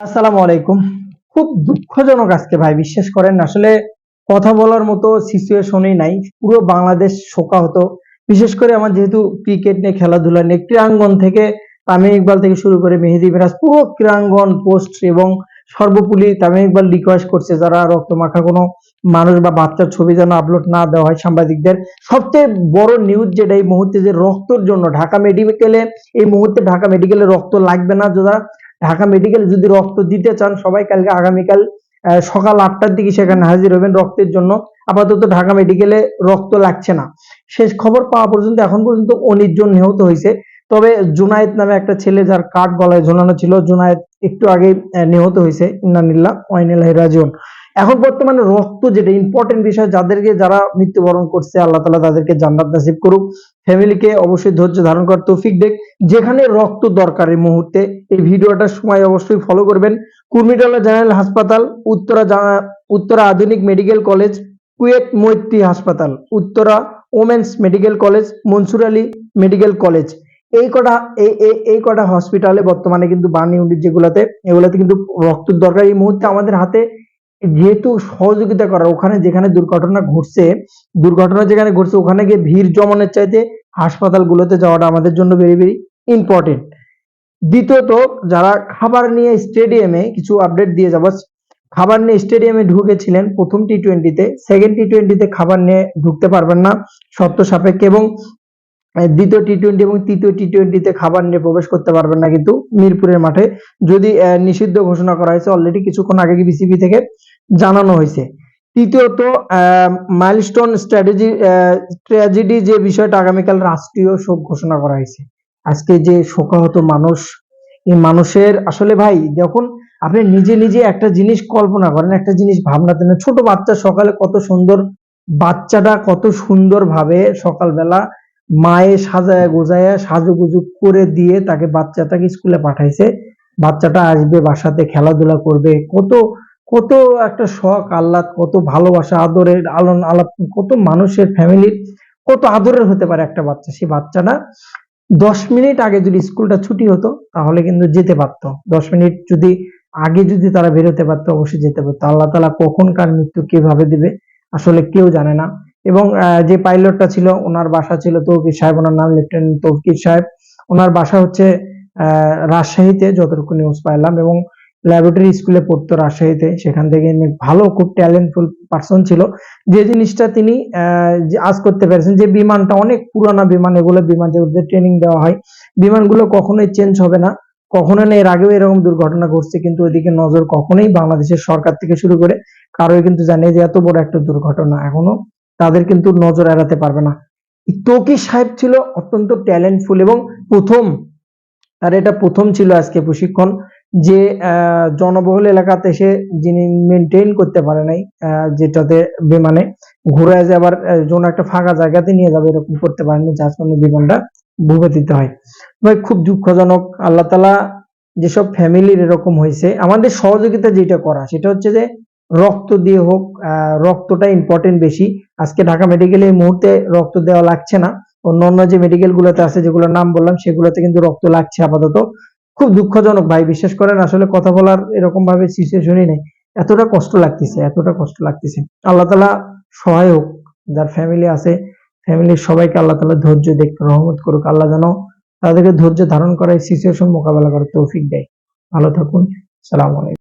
আসসালামু আলাইকুম। খুব দুঃখজনক আজকে ভাই, বিশ্বাস করেন আসলে কথা বলার মতো সিচুয়েশনই নাই। পুরো বাংলাদেশ শোকাহত। বিশেষ করে আমার যেহেতু ক্রিকেট নিয়ে খেলাধুলা নিয়ে ক্রীড়াঙ্গন থেকে তামিম ইকবাল থেকে শুরু করে মেহেদি মিরাজ, পুরো ক্রীড়াঙ্গন পোস্ট এবং সর্বোপরি তামিম ইকবাল রিকোয়েস্ট করছে যারা রক্তমাখা কোনো মানুষ বা বাচ্চার ছবি যেন আপলোড না দেওয়া হয় সাংবাদিকদের। সবচেয়ে বড় নিউজ যেটা এই মুহূর্তে যে রক্তর জন্য ঢাকা মেডিকেলে এই মুহূর্তে ঢাকা মেডিকেলে রক্ত লাগবে না, যারা ঢাকা মেডিকেল যদি রক্ত দিতে চান, সবাই কালকে আগামীকাল সকাল আটটার দিকে সেখানে হাজির হবেন রক্তের জন্য। আপাতত ঢাকা মেডিকেলে রক্ত লাগছে না। শেষ খবর পাওয়া পর্যন্ত, এখন পর্যন্ত অনির্জন জন নিহত হয়েছে। তবে জুনায়েদ নামে একটা ছেলে, যার কাঠ গলায় ঝোলানো ছিল, জুনায়েদ একটু আগে নিহত হয়েছে। ইন্নানিল্লা ওয়াইনিল্লাহ রাজিউন। এখন বর্তমানে রক্ত যেটা ইম্পর্টেন্ট বিষয়, যাদেরকে যারা মৃত্যুবরণ করছে, আল্লাহ তালা তাদেরকে জান্নাত নাসিব করুক। ফ্যামিলিকে অবশ্যই ধৈর্য ধারণ করার তৌফিক দেখ যেখানে রক্ত দরকার এই মুহূর্তে, এই ভিডিওটার সময় অবশ্যই ফলো করবেন। কুর্মিটোলা জেনারেল হাসপাতাল, উত্তরা উত্তরা আধুনিক মেডিকেল কলেজ, কুয়েত মৈত্রী হাসপাতাল, Uttara women's medical college, Mansur Ali medical college. এই কটা এই কটা হসপিটালে বর্তমানে কিন্তু বার্ন ইউনিট যেগুলোতে, এগুলোতে কিন্তু রক্তের দরকার এই মুহূর্তে আমাদের হাতে। যেহেতু সহযোগিতা করার ওখানে যেখানে দুর্ঘটনা ঘটছে, দুর্ঘটনা যেখানে ঘটছে, ওখানে গিয়ে ভিড় জমানোর চাইতে হাসপাতালগুলোতে যাওয়াটা আমাদের জন্য ভেরি ভেরি ইম্পর্টেন্ট দ্বিতীয়ত, যারা খাবার নিয়ে স্টেডিয়ামে কিছু আপডেট দিয়ে যাব খাবার নিয়ে স্টেডিয়ামে ঢুকেছিলেন প্রথম টি টোয়েন্টিতে সেকেন্ড টি টোয়েন্টিতে খাবার নিয়ে ঢুকতে পারবেন না, শর্ত সাপেক্ষে এবং দ্বিতীয় টি টোয়েন্টি এবং তৃতীয় টি টোয়েন্টিতে খাবার নিয়ে প্রবেশ করতে পারবেন না কিন্তু মিরপুরের মাঠে। যদি নিষিদ্ধ ঘোষণা করা হয়েছে অলরেডি কিছুক্ষণ আগে বিসিবি থেকে জানানো হয়েছে। তৃতীয়ত মাইলস্টোন স্ট্র্যাটেজি ট্র্যাজেডি যে বিষয়টা আগামীকাল রাষ্ট্রীয় শোক ঘোষণা করা হয়েছে। আজকে যে শোকাহত মানুষ, এই মানুষের, আসলে ভাই, যখন আপনি নিজে নিজে একটা জিনিস কল্পনা করেন, একটা জিনিস ভাবনাতে নেন ছোট বাচ্চা সকালে কত সুন্দর, বাচ্চাটা কত সুন্দর ভাবে সকালবেলা মায়ে সাজায় গোজায়, সাজুগুজু করে দিয়ে তাকে বাচ্চাটাকে স্কুলে পাঠাইছে। বাচ্চাটা আসবে, বাসাতে খেলাধুলা করবে। কত কত একটা শখ, আহ্লাদ, কত ভালোবাসা, আদরের আলন আলাপ, কত মানুষের ফ্যামিলির কত আদরের হতে পারে একটা বাচ্চা। সেই বাচ্চাটা দশ মিনিট আগে যদি স্কুলটা ছুটি হতো, তাহলে কিন্তু যেতে পারতো। দশ মিনিট যদি আগে যদি তারা বেরোতে পারতো, অবশ্যই যেতে পারতো। আল্লাহ তালা কখন কার মৃত্যু কীভাবে দিবে, আসলে কেউ জানে না। এবং যে পাইলটটা ছিল ওনার বাসা ছিল তৌকির সাহেব, ওনার নাম লেফটেন্যান্ট তৌকির সাহেব। ওনার বাসা হচ্ছে রাজশাহীতে, যতটুকু নিউজ পাইলাম এবং ল্যাবরেটরি স্কুলে পড়তো রাজশাহীতে। সেখান থেকে ভালো, খুব ট্যালেন্টফুল পার্সন ছিল। যে জিনিসটা তিনি আজ করতে পেরেছেন, যে বিমানটা অনেক পুরানা বিমান, এগুলো বিমান যেগুলোতে ট্রেনিং দেওয়া হয়, বিমানগুলো কখনোই চেঞ্জ হবে না। কখনো না এর আগেও এরকম দুর্ঘটনা ঘটছে, কিন্তু ওইদিকে নজর কখনোই বাংলাদেশের সরকার থেকে শুরু করে কারোই কিন্তু জানে যে এত বড় একটা দুর্ঘটনা এখনও তাদের কিন্তু নজর এড়াতে পারবে না। তকি সাহেব ছিল অত্যন্ত ট্যালেন্টফুল এবং প্রথম, তার এটা প্রথম ছিল আজকে প্রশিক্ষণ যে জনবহুল এলাকাতে এসে যিনি মেনটেন করতে পারে নাই যেটাতে বিমানে ঘুরে আবার জন্য একটা ফাঁকা জায়গাতে নিয়ে যাবে এরকম করতে পারেনি যার জন্য বিমানটা ভুগে দিতে হয়। ভাই, খুব দুঃখজনক, আল্লাহ তালা যেসব ফ্যামিলির এরকম হয়েছে, আমাদের সহযোগিতা যেটা করা, সেটা হচ্ছে যে রক্ত দিয়ে হোক রক্তটা ইম্পর্টেন্ট বেশি। আজকে ঢাকা মেডিকেলে এই মুহূর্তে রক্ত দেওয়া লাগছে না। অন্য অন্য যে মেডিকেল গুলোতে আছে, যেগুলোর নাম বললাম, সেগুলোতে কিন্তু রক্ত লাগছে আপাতত। খুব দুঃখজনক ভাই, বিশ্বাস করেন, আসলে কথা বলার এরকম ভাবে সিচুয়েশনই নেই। এতটা কষ্ট লাগতেছে, এতটা কষ্ট লাগতেছে। আল্লাহ তালা সহায় হোক, যার ফ্যামিলি আছে ফ্যামিলির সবাইকে আল্লাহ তালা ধৈর্য দেখতে রহমত করুক। আল্লাহ যেন তাদেরকে ধৈর্য ধারণ করার সিচুয়েশন মোকাবেলা করার তৌফিক দেয়। ভালো থাকুন, সালাম আলাইকুম।